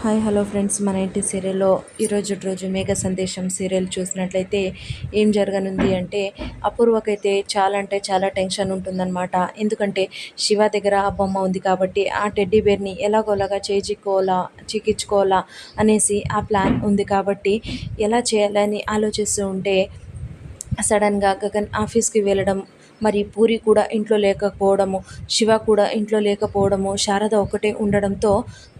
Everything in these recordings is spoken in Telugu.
Hi hello friends. మన ఇంటి సీరియల్లో ఈరోజు రోజు మేఘ సందేశం సీరియల్ చూసినట్లయితే ఏం జరగనుంది అంటే అపూర్వకైతే చాలా అంటే చాలా టెన్షన్ ఉంటుందన్నమాట. ఎందుకంటే శివ దగ్గర ఆ బొమ్మ ఉంది కాబట్టి ఆ టెడ్డీ బేర్ని ఎలాగోలాగా చేజిక్కోవాలా చిక్కించుకోవాలా అనేసి ఆ ప్లాన్ ఉంది కాబట్టి ఎలా చేయాలని ఆలోచిస్తూ ఉంటే సడన్గా గగన్ ఆఫీస్కి వెళ్ళడం మరి పూరి కూడా ఇంట్లో లేకపోవడము శివ కూడా ఇంట్లో లేకపోవడము శారద ఒకటే ఉండడంతో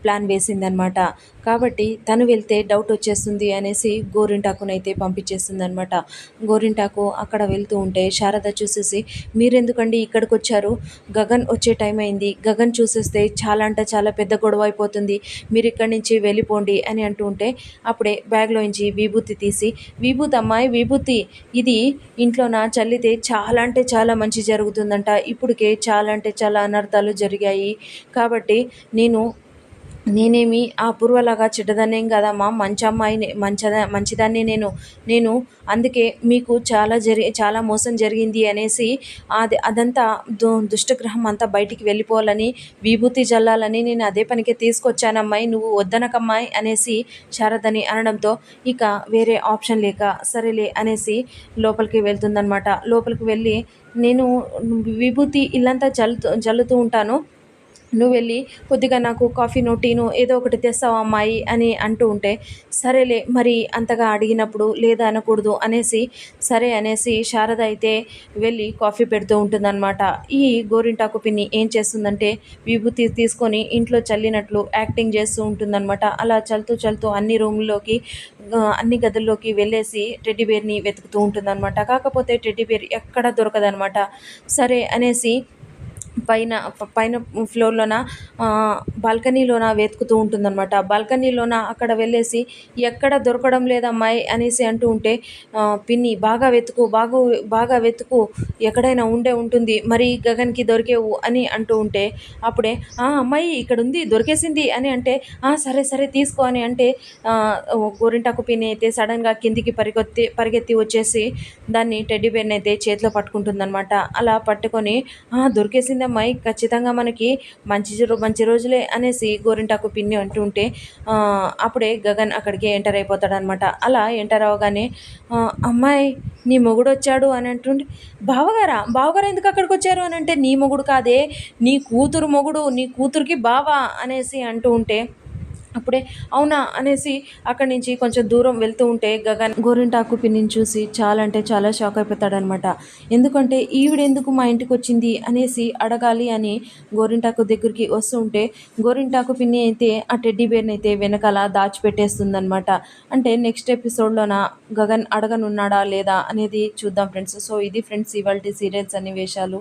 ప్లాన్ వేసిందనమాట. కాబట్టి తను వెళ్తే డౌట్ వచ్చేస్తుంది అనేసి గోరింటాకునైతే పంపించేస్తుంది అనమాట గోరింటాకు అక్కడ వెళ్తూ ఉంటే శారద చూసేసి మీరెందుకండి ఇక్కడికి వచ్చారు గగన్ వచ్చే టైం అయింది. గగన్ చూసేస్తే చాలా అంటే చాలా పెద్ద గొడవ అయిపోతుంది. మీరు ఇక్కడి నుంచి వెళ్ళిపోండి అని అంటూ ఉంటే అప్పుడే బ్యాగ్లోంచి విభూతి తీసి విభూతి అమ్మాయి విభూతి! ఇది ఇంట్లోన? చల్లితే చాలా అంటే చాలా మంచి జరుగుతుందంట. ఇప్పటికే చాలా అంటే చాలా అనర్థాలు జరిగాయి. కాబట్టి నేను నేనేమి ఆ పూర్వలాగా చెడ్డదనేం కదమ్మా. మంచి అమ్మాయిని మంచిదా మంచిదాన్ని నేను. నేను అందుకే మీకు చాలా జరి చాలా మోసం జరిగింది అనేసి అది అదంతా దు దుష్టగ్రహం అంతా బయటికి వెళ్ళిపోవాలని విభూతి జల్లాలని నేను అదే పనికి తీసుకొచ్చానమ్మాయి. నువ్వు వద్దనకమ్మాయి అనేసి శారదని అనడంతో ఇక వేరే ఆప్షన్ లేక సరేలే అనేసి లోపలికి వెళ్తుందనమాట లోపలికి వెళ్ళి నేను విభూతి ఇల్లంతా జల్లుతూ జల్లుతూ ఉంటాను. నువ్వు వెళ్ళి కొద్దిగా నాకు కాఫీనో టీనో ఏదో ఒకటి తెస్తావు అమ్మాయి అని అంటూ ఉంటే సరేలే మరి అంతగా అడిగినప్పుడు లేదా అనకూడదు అనేసి సరే అనేసి శారద అయితే వెళ్ళి కాఫీ పెడుతూ ఉంటుందన్నమాట. ఈ గోరింటాకు పిన్ని ఏం చేస్తుందంటే విభూతి తీసుకొని ఇంట్లో చల్లినట్లు యాక్టింగ్ చేస్తూ ఉంటుందన్నమాట. అలా చల్తూ చల్తూ అన్ని రూమ్లోకి అన్ని గదుల్లోకి వెళ్ళేసి టెడ్డీబేర్ని వెతుకుతూ ఉంటుందన్నమాట. కాకపోతే టెడ్డీబేర్ ఎక్కడ దొరకదనమాట సరే అనేసి పైన పైన ఫ్లోర్లోన బాల్కనీలోన వెతుకుతూ ఉంటుందన్నమాట. బాల్కనీలోన అక్కడ వెళ్ళేసి ఎక్కడ దొరకడం లేదమ్మాయి అనేసి అంటూ ఉంటే పిన్ని బాగా వెతుకు బాగు బాగా వెతుకు ఎక్కడైనా ఉండే ఉంటుంది మరి గగన్కి దొరికేవు అని అంటూ ఉంటే అప్పుడే అమ్మాయి ఇక్కడ ఉంది దొరికేసింది అని అంటే సరే సరే తీసుకో అని అంటే గోరింటాకు పిన్ని అయితే సడన్గా కిందికి పరిగెత్తి పరిగెత్తి వచ్చేసి దాన్ని టెడ్డీ బేర్ని అయితే చేతిలో పట్టుకుంటుందన్నమాట. అలా పట్టుకొని దొరికేసింది అమ్మాయి ఖచ్చితంగా మనకి మంచి మంచి రోజులే అనేసి గోరింటాకు పిన్ని అంటూ ఉంటే అప్పుడే గగన్ అక్కడికి ఎంటర్ అయిపోతాడనమాట అలా ఎంటర్ అవగానే అమ్మాయి నీ మొగుడు వచ్చాడు అని అంటుండే బావగారా బావగారు ఎందుకు అక్కడికి వచ్చారు అని అంటే నీ మొగుడు కాదే నీ కూతురు మొగుడు నీ కూతురికి బావా అనేసి అంటూ ఉంటే అప్పుడే అవునా అనేసి అక్కడి నుంచి కొంచెం దూరం వెళ్తూ ఉంటే గగన్ గోరింటాకు పిన్నిని చూసి చాలా అంటే చాలా షాక్ అయిపోతాడనమాట. ఎందుకంటే ఈవిడెందుకు మా ఇంటికి వచ్చింది అనేసి అడగాలి అని గోరింటాకు దగ్గరికి వస్తూ ఉంటే గోరింటాకు పిన్ని అయితే ఆ టెడ్డీ బేర్ని అయితే వెనకాల దాచిపెట్టేస్తుందనమాట. అంటే నెక్స్ట్ ఎపిసోడ్లోన గగన్ అడగనున్నాడా లేదా అనేది చూద్దాం ఫ్రెండ్స్. సో ఇది ఫ్రెండ్స్ ఇవాళ సీరియల్స్ అన్ని వేషాలు